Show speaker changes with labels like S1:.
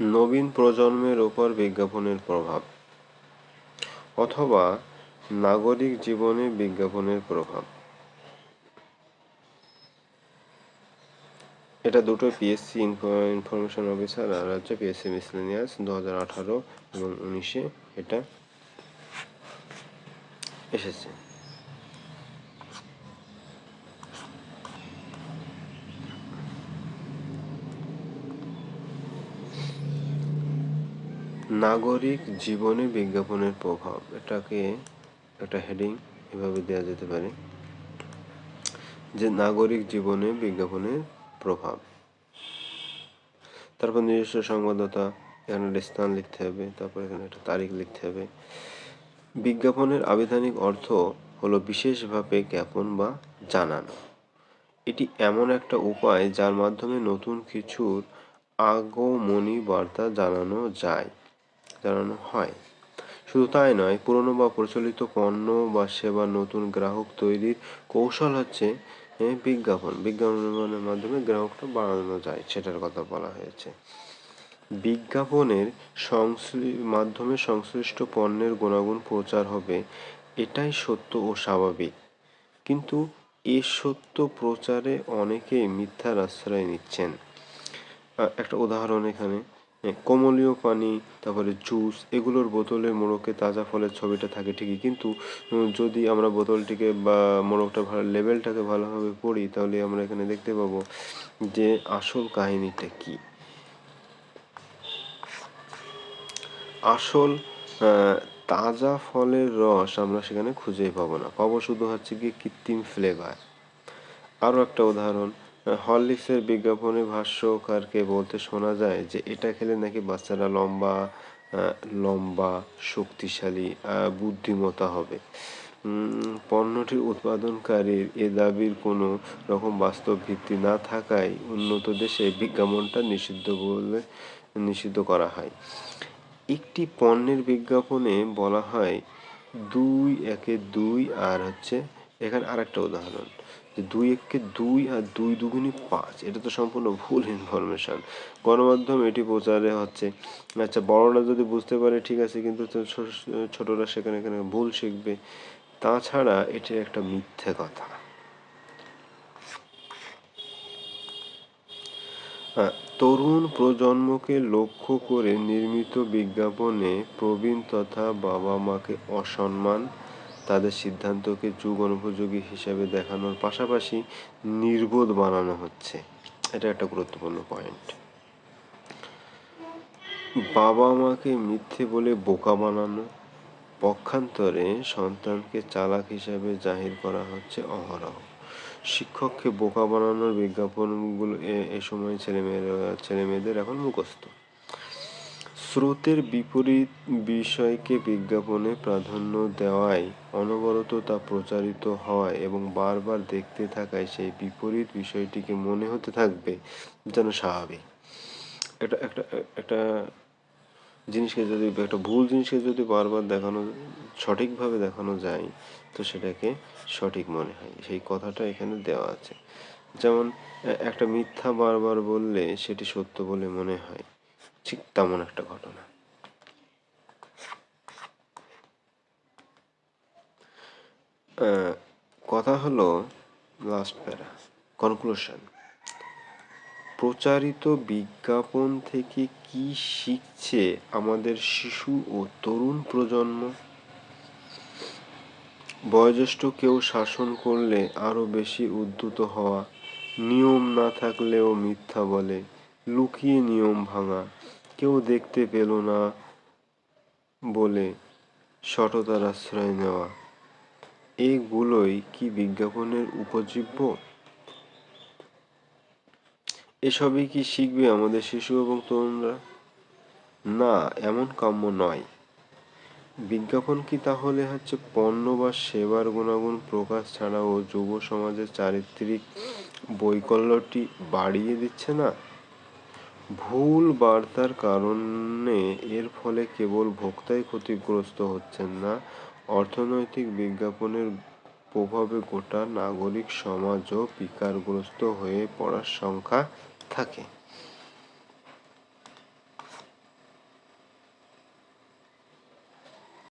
S1: নবীন প্রজন্মের ওপর বিজ্ঞাপনের প্রভাব অথবা নাগরিক জীবনে বিজ্ঞাপনের প্রভাব। এটা দুটো পিএসসি ইনফরমেশন অফিসার আর হচ্ছে পিএসসি মিসলেনিয়াস দু হাজার আঠারো এবং উনিশে এটা এসেছে। নাগরিক জীবনে বিজ্ঞাপনের প্রভাব, এটাকে একটা হেডিং এভাবে দেওয়া যেতে পারে, যে নাগরিক জীবনে বিজ্ঞাপনের প্রভাব। তারপর নিজস্ব সংবাদতা এখানে একটা স্থান লিখতে হবে, তারপর এখানে একটা তারিখ লিখতে হবে। বিজ্ঞাপনের আবিধানিক অর্থ হলো বিশেষভাবে জ্ঞাপন বা জানানো। এটি এমন একটা উপায় যার মাধ্যমে নতুন কিছুর আগমনী বার্তা জানানো যায়। জানানো হয়। শুধু তাই নয়, পুরনো বা প্রচলিত পণ্য বা সেবা নতুন গ্রাহক তৈরির কৌশল হচ্ছে বিজ্ঞাপন। বিজ্ঞাপনের মাধ্যমে গ্রাহকটা বাড়ানো যায়, সেটার কথা বলা হয়েছে। বিজ্ঞাপনের মাধ্যমে সংশ্লিষ্ট পণ্যের গুণাগুণ প্রচার হবে, এটাই সত্য ও স্বাভাবিক। কিন্তু এ সত্য প্রচারে অনেকেই মিথ্যার আশ্রয় নিচ্ছেন। একটা উদাহরণ এখানে। কমলীয় পানি, তারপরে জুস এগুলোর বোতলের মোড়কে তাজা ফলের ছবিটা থাকে ঠিকই। কিন্তু যদি আমরা বোতলটিকে বা মোড়কটা ভালো লেবেলটাকে ভালোভাবে পড়ি, তাহলে আমরা এখানে দেখতে পাবো যে আসল কাহিনীটা কি। আসল তাজা ফলের রস আমরা সেখানে খুঁজেই পাবো না। পাবো শুধু হচ্ছে কি কৃত্রিম ফ্লেভার আরও একটা উদাহরণ হরলিক্সের বিজ্ঞাপনে ভাষ্যকারকে বলতে শোনা যায় যে এটা খেলে নাকি বাচ্চারা লম্বা লম্বা, শক্তিশালী বুদ্ধিমত্তা হবে। পণ্যটির উৎপাদনকারীর এ দাবির কোনো রকম বাস্তব ভিত্তি না থাকায় উন্নত দেশে বিজ্ঞাপনটা নিষিদ্ধ বলে নিষিদ্ধ করা হয়। একটি পণ্যের বিজ্ঞাপনে বলা হয় দুই একে দুই আর হচ্ছে, এখানে আরেকটা উদাহরণ। যে দুই এককে দুই আর দুই দুগুনি পাঁচ, এটা তো সম্পূর্ণ ভুল ইনফরমেশান গণমাধ্যম এটি প্রচারে হচ্ছে আচ্ছা বড়রা যদি বুঝতে পারে, ঠিক আছে, কিন্তু ছোটরা সেখানে এখানে ভুল শিখবে। তাছাড়া এটি একটা মিথ্যে কথা। তরুণ প্রজন্মকে লক্ষ্য করে নির্মিত বিজ্ঞাপনে প্রবীণ তথা বাবা মাকে অসম্মান তাদের সিদ্ধান্তকে যুগ অনুপযোগী হিসেবে দেখানোর পাশাপাশি নির্বোধ বানানো হচ্ছে। এটা একটা গুরুত্বপূর্ণ পয়েন্ট বাবা মাকে মিথ্যে বলে বোকা বানানো, পক্ষান্তরে সন্তানকে চালাক হিসাবে জাহির করা হচ্ছে অহরহ। শিক্ষককে বোকা বানানোর বিজ্ঞাপনগুলো এ সময় ছেলেমেয়েরা, ছেলেমেয়েদের এখন মুখস্থ। স্রোতের বিপরীত বিষয়কে বিজ্ঞাপনে প্রাধান্য দেওয়ায় অনবরত তা প্রচারিত হয় এবং বারবার দেখতে থাকায় সেই বিপরীত বিষয়টিকে মনে হতে থাকবে যেন স্বাভাবিক। এটা একটা একটা জিনিসকে যদি, একটা ভুল জিনিসকে যদি বারবার দেখানো, সঠিকভাবে দেখানো যায়, তো সেটাকে সঠিক মনে হয়। সেই কথাটা এখানে দেওয়া আছে। যেমন একটা মিথ্যা বারবার বললে সেটি সত্য বলে মনে হয়। ঠিক তেমন একটা ঘটনা। কথা হলো লাস্ট প্যারা কনক্লুশন প্রচারিত বিজ্ঞাপন থেকে কি শিখছে আমাদের শিশু ও তরুণ প্রজন্ম? বয়োজ্যেষ্ঠ কেউ শাসন করলে আরও বেশি উদ্ধত হওয়া, নিয়ম না থাকলেও মিথ্যা বলে, লুকিয়ে নিয়ম ভাঙা কেউ দেখতে পেল না বলে সততার আশ্রয় নেওয়া। এগুলোই কি বিজ্ঞাপনের উপজীব্য? এসবই কি শিখবে আমাদের শিশু এবং তরুণরা? না, এমন কাম্য নয়। বিজ্ঞাপন কি তাহলে হচ্ছে পণ্য বা সেবার গুণাগুণ প্রকাশ ছাড়াও যুব সমাজের চারিত্রিক বৈকল্যটি বাড়িয়ে দিচ্ছে না? ভুল বার্তার কারণে এর ফলে কেবল ভোক্তাই ক্ষতিগ্রস্ত হচ্ছেন না, অর্থনৈতিক বিজ্ঞাপনের প্রভাবে গোটা নাগরিক সমাজও বিকারগ্রস্ত হয়ে পড়ার সংখ্যা থাকে।